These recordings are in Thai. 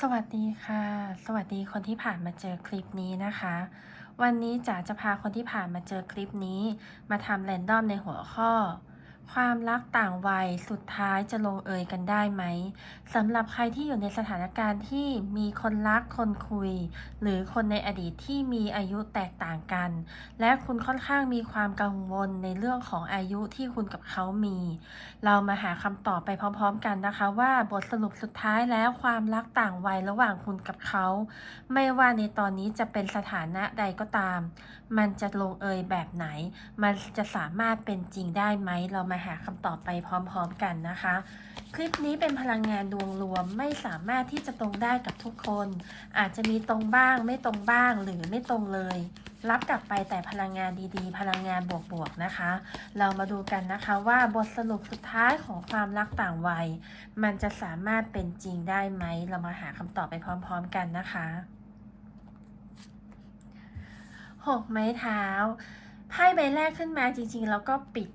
สวัสดีค่ะ สวัสดีคนที่ผ่านมาเจอคลิปนี้นะคะ วันนี้จ๋าจะพาคนที่ผ่านมาเจอคลิปนี้ มาทำแรนดอมในหัวข้อ ความรักต่างวัยสุดท้ายจะลงเอยกันได้ไหมสำหรับใครที่อยู่ในสถานการณ์ที่มีคนรักคนคุย หรือคนในอดีตที่มีอายุแตกต่างกัน และคุณค่อนข้างมีความกังวลในเรื่องของอายุที่คุณกับเขามี เรามาหาคำตอบไปพร้อม ๆ กันนะคะ ว่าบทสรุปสุดท้ายแล้วความรักต่างวัยระหว่างคุณกับเขา ไม่ว่าในตอนนี้จะเป็นสถานะใดก็ตามมันจะลงเอยแบบไหน มันจะสามารถเป็นจริงได้ไหม เรามาหาคำตอบไปพร้อมๆกันนะคะ คลิปนี้เป็นพลังงานดวงรวมไม่สามารถที่จะตรงได้กับทุกคน อาจจะมีตรงบ้างไม่ตรงบ้างหรือไม่ตรงเลย รับกลับไปแต่พลังงานดีๆ พลังงานบวกๆนะคะ เรามาดูกันนะคะว่าบทสรุปสุดท้ายของความรักต่างวัย มันจะสามารถเป็นจริงได้ไหม เรามาหาคำตอบไปพร้อม ๆ กันนะคะ หกไม้เท้าไพ่ใบแรกขึ้นมาจริงๆ แล้วก็ปิด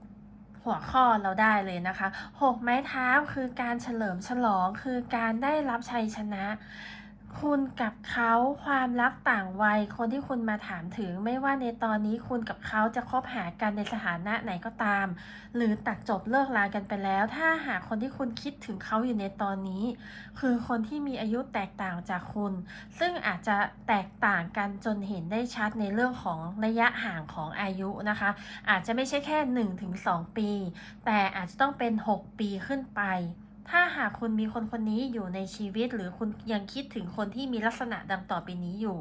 หัวข้อเราได้เลยนะคะหกไม้เท้าคือการเฉลิมฉลองคือการได้รับชัยชนะ คุณกับเขาความรักต่างวัย คนที่คุณมาถามถึง ไม่ว่าในตอนนี้คุณกับเขาจะคบหากันในสถานะไหนก็ตาม หรือตัดจบเลิกลากันไปแล้ว ถ้าหากคนที่คุณคิดถึงเขาอยู่ในตอนนี้ คือคนที่มีอายุแตกต่างจากคุณ ซึ่งอาจจะแตกต่างกันจนเห็นได้ชัดในเรื่องของระยะห่างของอายุนะคะ อาจจะไม่ใช่แค่ 1-2 ปี แต่อาจจะต้องเป็น 6 ปีขึ้นไป ถ้าหากคุณมีคนคนนี้อยู่ในชีวิต หรือคุณยังคิดถึงคนที่มีลักษณะดังต่อไปนี้อยู่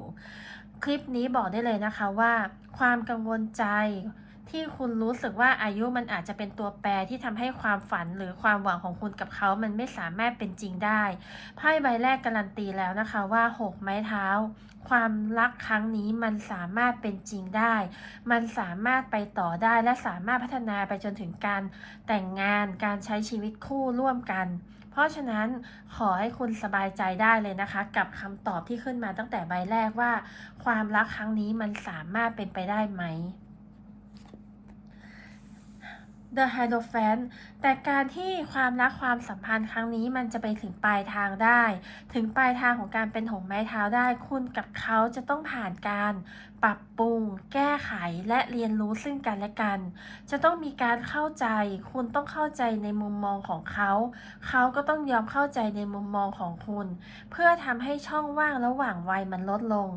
คลิปนี้บอกได้เลยนะคะว่า ความกังวลใจ ที่คุณรู้สึกว่าอายุมันอาจจะเป็นตัวแปรที่ทำให้ความฝันหรือความหวังของคุณกับเขามันไม่สามารถเป็นจริงได้ ไพ่ใบแรกการันตีแล้วนะคะว่าหกไม้เท้า ความรักครั้งนี้มันสามารถเป็นจริงได้ มันสามารถไปต่อได้และสามารถพัฒนาไปจนถึงการแต่งงาน การใช้ชีวิตคู่ร่วมกัน เพราะฉะนั้นขอให้คุณสบายใจได้เลยนะคะ กับคำตอบที่ขึ้นมาตั้งแต่ใบแรกว่า ความรักครั้งนี้มันสามารถเป็นไปได้ไหม The h y d r o p h a n t แต่การที่ความรักความสัมพันธ์ครั้งนี้มันจะไปถึงปลายทางได้ ถึงปลายทางของการเป็นหงไม้เท้าได้ คุณกับเขาจะต้องผ่านการ ปรับปรุง แก้ไขและเรียนรู้ซึ่งกันและกัน จะต้องมีการเข้าใจ คุณต้องเข้าใจในมุมมองของเขา เขาก็ต้องยอมเข้าใจในมุมมองของคุณ เพื่อทำให้ช่องว่างระหว่างวัยมันลดลง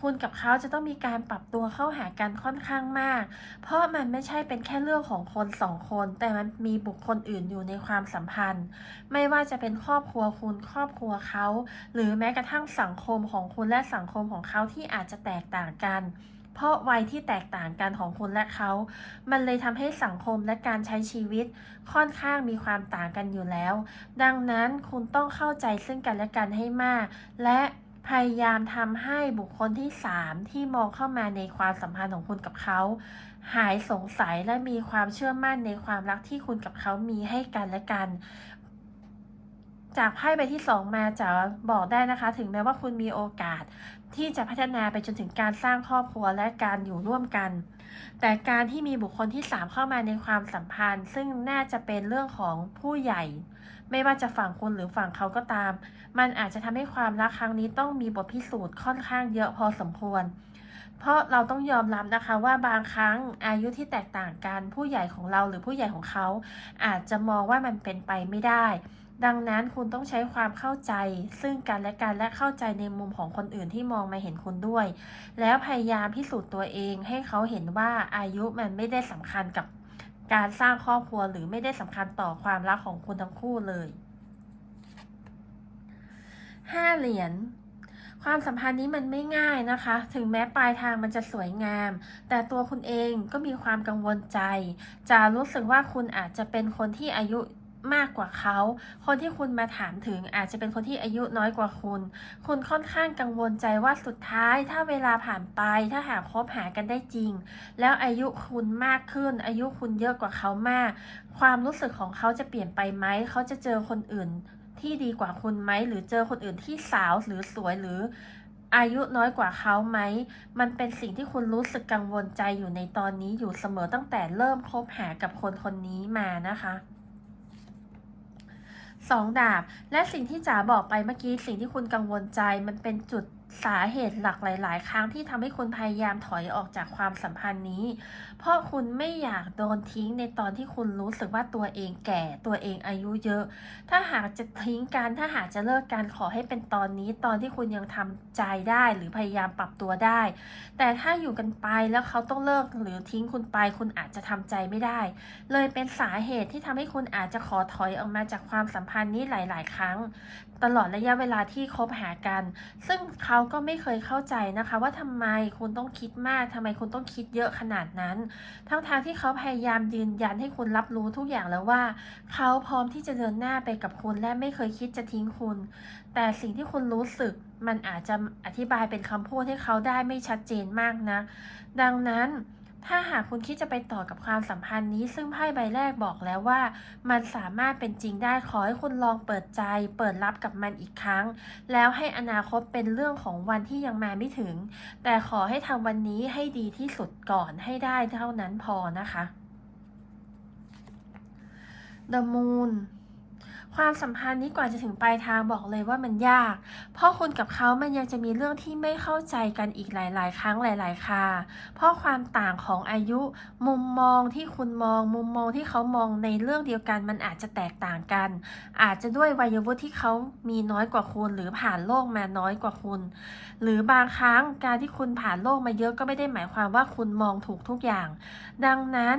คุณกับเขาจะต้องมีการปรับตัวเข้าหากันค่อนข้างมาก เพราะมันไม่ใช่เป็นแค่เรื่องของคนสองคน แต่มันมีบุคคลอื่นอยู่ในความสัมพันธ์ ไม่ว่าจะเป็นครอบครัวคุณครอบครัวเขา หรือแม้กระทั่งสังคมของคุณและสังคมของเขาที่อาจจะแตกต่างกัน เพราะวัยที่แตกต่างกันของคุณและเขา มันเลยทำให้สังคมและการใช้ชีวิตค่อนข้างมีความต่างกันอยู่แล้ว ดังนั้นคุณต้องเข้าใจซึ่งกันและกันให้มาก และพยายามทำให้บุคคลที่ 3 ที่มองเข้ามาในความสัมพันธ์ของคุณกับเขา หายสงสัยและมีความเชื่อมั่นในความรักที่คุณกับเขามีให้กันและกัน จากไพ่ใบที่ 2 มาจะบอกได้นะคะ ถึงแม้ว่าคุณมีโอกาสที่จะพัฒนาไปจนถึงการสร้างครอบครัวและการอยู่ร่วมกัน แต่การที่มีบุคคลที่ 3 เข้ามาในความสัมพันธ์ ซึ่งน่าจะเป็นเรื่องของผู้ใหญ่ ไม่ว่าจะฝั่งคุณหรือฝั่งเขาก็ตาม มันอาจจะทำให้ความรักครั้งนี้ต้องมีบทพิสูจน์ค่อนข้างเยอะพอสมควร เพราะเราต้องยอมรับนะคะว่าบางครั้งอายุที่แตกต่างกันผู้ใหญ่ของเราหรือผู้ใหญ่ของเขา อาจจะมองว่ามันเป็นไปไม่ได้ ดังนั้นคุณต้องใช้ความเข้าใจ ซึ่งกันและกันและเข้าใจในมุมของคนอื่นที่มองมาเห็นคุณด้วย แล้วพยายามพิสูจน์ตัวเองให้เขาเห็นว่าอายุมันไม่ได้สำคัญกับการสร้างครอบครัวหรือไม่ได้สำคัญต่อความรักของคุณทั้งคู่เลยห้าเหรียญความสัมพันธ์นี้มันไม่ง่ายนะคะ ถึงแม้ปลายทางมันจะสวยงาม แต่ตัวคุณเองก็มีความกังวลใจ จะรู้สึกว่าคุณอาจจะเป็นคนที่อายุ มากกว่าเขา คนที่คุณมาถามถึงอาจจะเป็นคนที่อายุน้อยกว่าคุณ คุณค่อนข้างกังวลใจว่าสุดท้ายถ้าเวลาผ่านไปถ้าหากคบหากันได้จริง แล้วอายุคุณมากขึ้น อายุคุณเยอะกว่าเขามาก ความรู้สึกของเขาจะเปลี่ยนไปไหม เขาจะเจอคนอื่นที่ดีกว่าคุณไหม หรือเจอคนอื่นที่สาวหรือสวยหรืออายุน้อยกว่าเขาไหม มันเป็นสิ่งที่คุณรู้สึกกังวลใจอยู่ในตอนนี้อยู่เสมอตั้งแต่เริ่มคบหากับคนคนนี้มานะคะ สองดาบ และสิ่งที่จ๋าบอกไปเมื่อกี้สิ่งที่คุณกังวลใจมันเป็นจุด สาเหตุหลักหลาย ๆ ครั้งที่ทำให้คุณพยายามถอยออกจากความสัมพันธ์นี้ เพราะคุณไม่อยากโดนทิ้งในตอนที่คุณรู้สึกว่าตัวเองแก่ตัวเองอายุเยอะ ถ้าหากจะทิ้งกันถ้าหากจะเลิกกันขอให้เป็นตอนนี้ ตอนที่คุณยังทำใจได้หรือพยายามปรับตัวได้ แต่ถ้าอยู่กันไปแล้วเขาต้องเลิกหรือทิ้งคุณไป คุณอาจจะทำใจไม่ได้ เลยเป็นสาเหตุที่ทำให้คุณอาจจะขอถอยออกมาจากความสัมพันธ์นี้หลาย ๆ ครั้ง ตลอดระยะเวลาที่คบหากัน ซึ่งเขาก็ไม่เคยเข้าใจนะคะว่าทำไมคุณต้องคิดมากทำไมคุณต้องคิดเยอะขนาดนั้น ทั้งทางที่เขาพยายามยืนยันให้คุณรับรู้ทุกอย่างแล้วว่า เขาพร้อมที่จะเดินหน้าไปกับคุณและไม่เคยคิดจะทิ้งคุณ แต่สิ่งที่คุณรู้สึกมันอาจจะอธิบายเป็นคำพูดให้เขาได้ไม่ชัดเจนมากนะ ดังนั้น ถ้าหากคุณคิดจะไปต่อกับความสัมพันธ์นี้ ซึ่งไพ่ใบแรกบอกแล้วว่า มันสามารถเป็นจริงได้ขอให้คุณลองเปิดใจ เปิดรับกับมันอีกครั้ง แล้วให้อนาคตเป็นเรื่องของวันที่ยังมาไม่ถึง แต่ขอให้ทำวันนี้ให้ดีที่สุดก่อนให้ได้เท่านั้นพอนะคะ The Moon ความสัมพันธ์นี้กว่าจะถึงปลายทางบอกเลยว่ามันยาก เพราะคุณกับเขามันยังจะมีเรื่องที่ไม่เข้าใจกันอีกหลาย ๆ ครั้งหลาย ๆ คราเพราะความต่างของอายุ มุมมองที่คุณมอง มุมมองที่เขามองในเรื่องเดียวกัน มันอาจจะแตกต่างกัน อาจจะด้วยวัยวุฒิที่เขามีน้อยกว่าคุณ หรือผ่านโลกมาน้อยกว่าคุณ หรือบางครั้งการที่คุณผ่านโลกมาเยอะก็ไม่ได้หมายความว่าคุณมองถูกทุกอย่าง ดังนั้น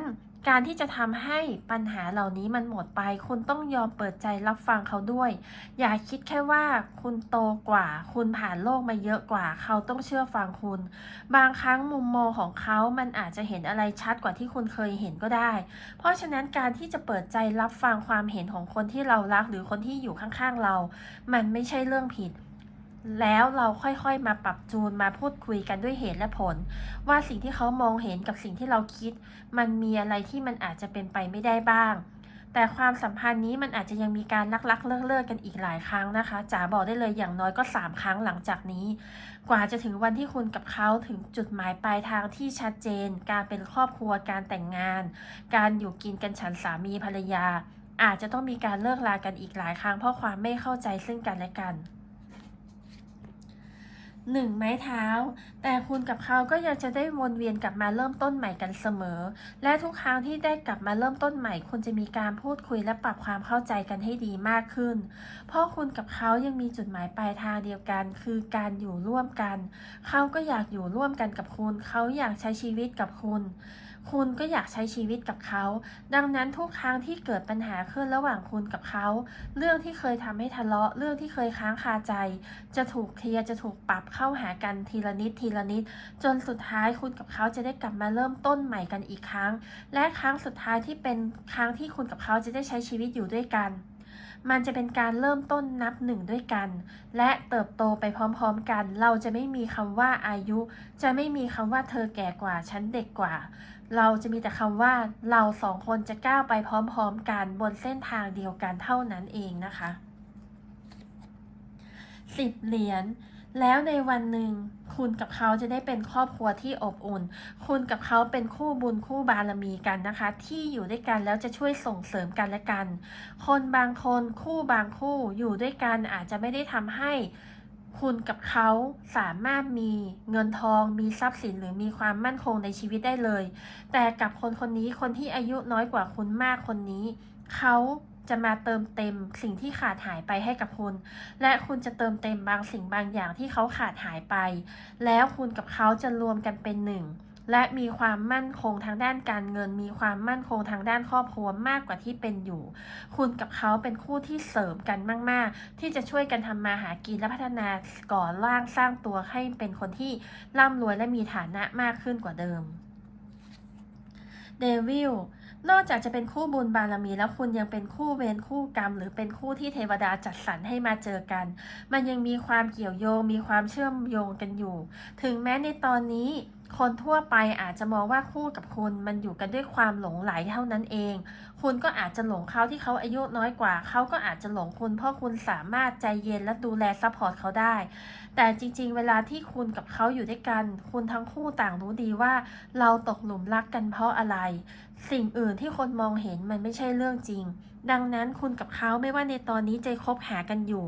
การที่จะทำให้ปัญหาเหล่านี้มันหมดไป คุณต้องยอมเปิดใจรับฟังเขาด้วย อย่าคิดแค่ว่าคุณโตกว่า คุณผ่านโลกมาเยอะกว่า เขาต้องเชื่อฟังคุณ บางครั้งมุมมองของเขา มันอาจจะเห็นอะไรชัดกว่าที่คุณเคยเห็นก็ได้ เพราะฉะนั้นการที่จะเปิดใจรับฟังความเห็นของคนที่เรารัก หรือคนที่อยู่ข้างๆเรา มันไม่ใช่เรื่องผิด แล้วเราค่อยๆ มาปรับจูนมาพูดคุยกันด้วยเหตุและผล ว่าสิ่งที่เขามองเห็นกับสิ่งที่เราคิด มันมีอะไรที่มันอาจจะเป็นไปไม่ได้บ้าง แต่ความสัมพันธ์นี้มันอาจจะยังมีการลักลักเลิกเลิกๆกันอีกหลายครั้งนะคะจ๋าบอกได้เลยอย่างน้อยก็ 3 ครั้งหลังจากนี้ กว่าจะถึงวันที่คุณกับเขาถึงจุดหมายปลายทางที่ชัดเจน การเป็นครอบครัวการแต่งงาน การอยู่กินกันฉันสามีภรรยา อาจจะต้องมีการเลิกลากันอีกหลายครั้งเพราะความไม่เข้าใจซึ่งกันและกัน หนึ่งไม้เท้า แต่คุณกับเขาก็ยังจะได้วนเวียนกลับมาเริ่มต้นใหม่กันเสมอ และทุกครั้งที่ได้กลับมาเริ่มต้นใหม่ คุณจะมีการพูดคุยและปรับความเข้าใจกันให้ดีมากขึ้น เพราะคุณกับเขายังมีจุดหมายปลายทางเดียวกัน คือการอยู่ร่วมกัน เขาก็อยากอยู่ร่วมกันกับคุณ เขาอยากใช้ชีวิตกับคุณ คุณก็อยากใช้ชีวิตกับเขา ดังนั้นทุกครั้งที่เกิดปัญหาขึ้นระหว่างคุณกับเขา เรื่องที่เคยทำให้ทะเลาะ เรื่องที่เคยค้างคาใจ จะถูกเคลียร์จะถูกปรับเข้าหากันทีละนิดทีละนิด จนสุดท้ายคุณกับเขาจะได้กลับมาเริ่มต้นใหม่กันอีกครั้ง และครั้งสุดท้ายที่เป็นครั้งที่คุณกับเขาจะได้ใช้ชีวิตอยู่ด้วยกันมันจะเป็นการเริ่มต้นนับหนึ่งด้วยกัน และเติบโตไปพร้อมๆกัน เราจะไม่มีคำว่าอายุ จะไม่มีคำว่าเธอแก่กว่า ฉันเด็กกว่า เราจะมีแต่คำว่าเราสองคนจะก้าวไปพร้อมๆกันบนเส้นทางเดียวกันเท่านั้นเองนะคะสิบเหรียญแล้วในวันหนึ่งคุณกับเขาจะได้เป็นครอบครัวที่อบอุ่น คุณกับเขาเป็นคู่บุญคู่บารมีกันนะคะ ที่อยู่ด้วยกันแล้วจะช่วยส่งเสริมกันและกัน คนบางคนคู่บางคู่อยู่ด้วยกันอาจจะไม่ได้ทำให้ คุณกับเขาสามารถมีเงินทอง มีทรัพย์สินหรือมีความมั่นคงในชีวิตได้เลย แต่กับคนคนนี้คนที่อายุน้อยกว่าคุณมากคนนี้ เขาจะมาเติมเต็มสิ่งที่ขาดหายไปให้กับคุณ และคุณจะเติมเต็มบางสิ่งบางอย่างที่เขาขาดหายไป แล้วคุณกับเขาจะรวมกันเป็นหนึ่ง และมีความมั่นคงทางด้านการเงิน มีความมั่นคงทางด้านครอบครัวมากกว่าที่เป็นอยู่ คุณกับเขาเป็นคู่ที่เสริมกันมาก ๆ ที่จะช่วยกันทำมาหากินและพัฒนาก่อร่างสร้างตัวให้เป็นคนที่ร่ำรวยและมีฐานะมากขึ้นกว่าเดิมเดวิล นอกจากจะเป็นคู่บุญบารมีแล้วคุณยังเป็นคู่เวรคู่กรรม หรือเป็นคู่ที่เทวดาจัดสรรให้มาเจอกัน มันยังมีความเกี่ยวโยง มีความเชื่อมโยงกันอยู่ ถึงแม้ในตอนนี้ คนทั่วไปอาจจะมองว่าคู่กับคุณมันอยู่กันด้วยความหลงไหลเท่านั้นเอง คุณก็อาจจะหลงเขาที่เขาอายุน้อยกว่า เขาก็อาจจะหลงคุณ เพราะคุณสามารถใจเย็นและดูแลซัพพอร์ตเขาได้ แต่จริง ๆ เวลาที่คุณกับเขาอยู่ด้วยกัน คุณทั้งคู่ต่างรู้ดีว่า เราตกหลุมรักกันเพราะอะไร สิ่งอื่นที่คนมองเห็นมันไม่ใช่เรื่องจริง ดังนั้นคุณกับเขาไม่ว่าในตอนนี้จะคบหากันอยู่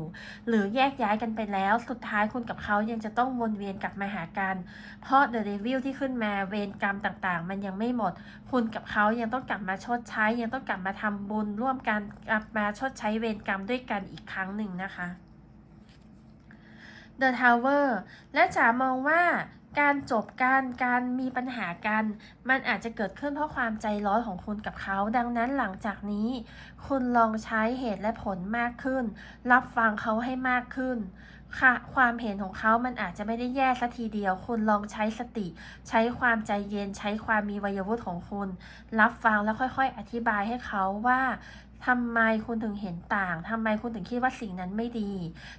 หรือแยกย้ายกันไปแล้ว สุดท้ายคุณกับเขายังจะต้องวนเวียนกลับมาหากัน เพราะ The Devil ที่ขึ้นมาเวรกรรมต่างๆ มันยังไม่หมด คุณกับเขายังต้องกลับมาชดใช้ ยังต้องกลับมาทำบุญร่วมกันกลับมาชดใช้เวรกรรมด้วยกันอีกครั้งหนึ่งนะคะ The Tower และจ๋ามองว่า การจบการการมีปัญหากัน มันอาจจะเกิดขึ้นเพราะความใจร้อนของคุณกับเขา ดังนั้นหลังจากนี้ คุณลองใช้เหตุและผลมากขึ้น รับฟังเขาให้มากขึ้น ค่ะ ความเห็นของเขามันอาจจะไม่ได้แย่สัทีเดียว คุณลองใช้สติ ใช้ความใจเย็น ใช้ความมีวัยวุฒิของคุณ รับฟังแล้วค่อย ๆ อธิบายให้เขาว่า ทำไมคุณถึงเห็นต่าง ทำไมคุณถึงคิดว่าสิ่งนั้นไม่ดี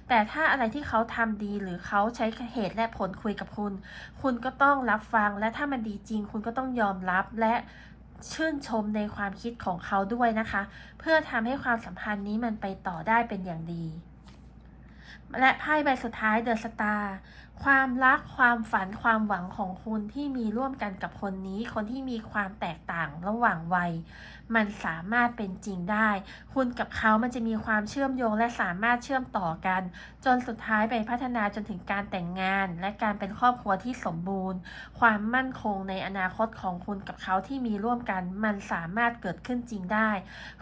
แต่ถ้าอะไรที่เขาทำดีหรือเขาใช้เหตุและผลคุยกับคุณ คุณก็ต้องรับฟัง และถ้ามันดีจริง คุณก็ต้องยอมรับและชื่นชมในความคิดของเขาด้วยนะคะ เพื่อทำให้ความสัมพันธ์นี้มันไปต่อได้เป็นอย่างดี และไพ่ใบสุดท้ายเดอะสตาร์ความรักความฝันความหวังของคุณที่มีร่วมกันกับคนนี้ คนที่มีความแตกต่างระหว่างวัย มันสามารถเป็นจริงได้ คุณกับเขามันจะมีความเชื่อมโยงและสามารถเชื่อมต่อกัน จนสุดท้ายไปพัฒนาจนถึงการแต่งงาน และการเป็นครอบครัวที่สมบูรณ์ ความมั่นคงในอนาคตของคุณกับเขาที่มีร่วมกัน มันสามารถเกิดขึ้นจริงได้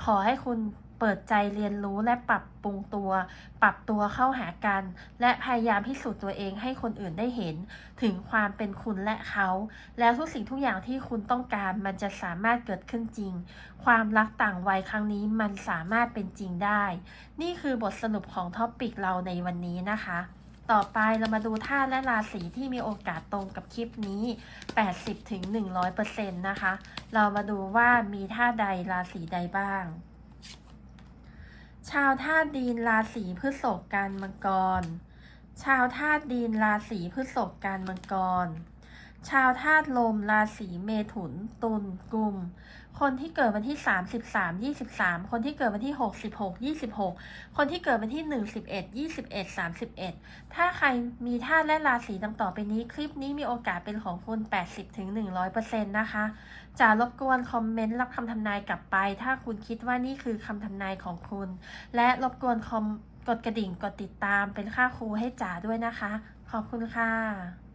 ขอให้คุณเปิดใจเรียนรู้และปรับปรุงตัว ปรับตัวเข้าหากัน และพยายามพิสูจน์ตัวเองให้คนอื่นได้เห็น ถึงความเป็นคุณและเขา แล้วทุกสิ่งทุกอย่างที่คุณต้องการมันจะสามารถเกิดขึ้นจริงความรักต่างวัยครั้งนี้มันสามารถเป็นจริงได้ นี่คือบทสรุปของท็อปิกเราในวันนี้นะคะ ต่อไปเรามาดูธาตุและราศีที่มีโอกาสตรงกับคลิปนี้ 80-100%นะคะ เรามาดูว่ามีธาตุใดราศีใดบ้าง ชาวธาตุดินราศีพฤษภกันมังกร ชาวธาตุดินราศีพฤษภกันมังกร ชาวธาตุลม ราศีเมถุน ตุลกุมคนที่เกิดวันที่ 33 23 คนที่เกิดวันที่66 26 คนที่เกิดวันที่ 1 11 21 31 ถ้าใครมีธาตุและราศีดังต่อไปนี้ คลิปนี้มีโอกาสเป็นของคุณ 80-100%นะคะ จะรบกวนคอมเมนต์รับคำทำนายกลับไป ถ้าคุณคิดว่านี่คือคำทำนายของคุณ และรบกวนคอมกดกระดิ่งกดติดตามเป็นค่าครูให้จ๋าด้วยนะคะ ขอบคุณค่ะ